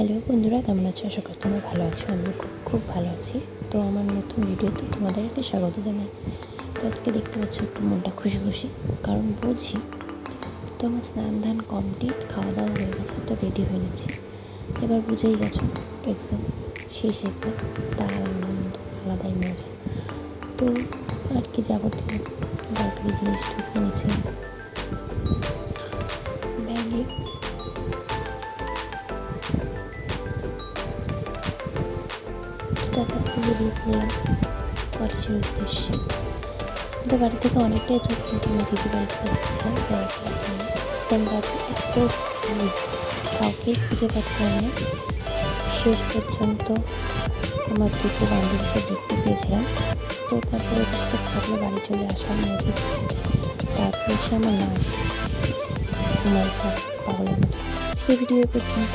Hello বন্ধুরা, কেমন আছো? আশা করি তোমরা ভালো আছো আমি খুব খুব ভালো আছি। তো আমার নতুন ভিডিওতে তোমাদেরকে স্বাগত জানাই। তো আজকে দেখতে পাচ্ছ একটু মনটা খুশি খুশি, কারণ বলছি তো আমার স্নান ধান কমপ্লিট খাওয়া দাওয়া হয়ে গেছে, তো রেডি হয়ে গেছি এবার বুঝেই গেছো এক্সাম শেষ এক্সাম তার আনন্দ আলাদাই মজা। তো আর কি যাবতীয় দরকারি জিনিস ঢুকিয়ে নিয়েছিলাম টাকা বেরিয়ে পড়লাম কলেজের উদ্দেশ্যে। তো বাড়ি থেকে অনেকটাই দূর কিন্তু আমি দিদি বাড়িতে যাচ্ছিলাম তো এত ভিড়, কাউকেই খুঁজে পাচ্ছিলাম না। শেষ পর্যন্ত আমার দুটো বান্ধবীকে দেখতে পেয়েছিলাম। তো তারপরে সাথে থাকলে বাড়ি চলে আসলাম নদীর তারপরে এসে আমার নাচ আমার পাগলের মতো আজকে ভিডিও পর্যন্ত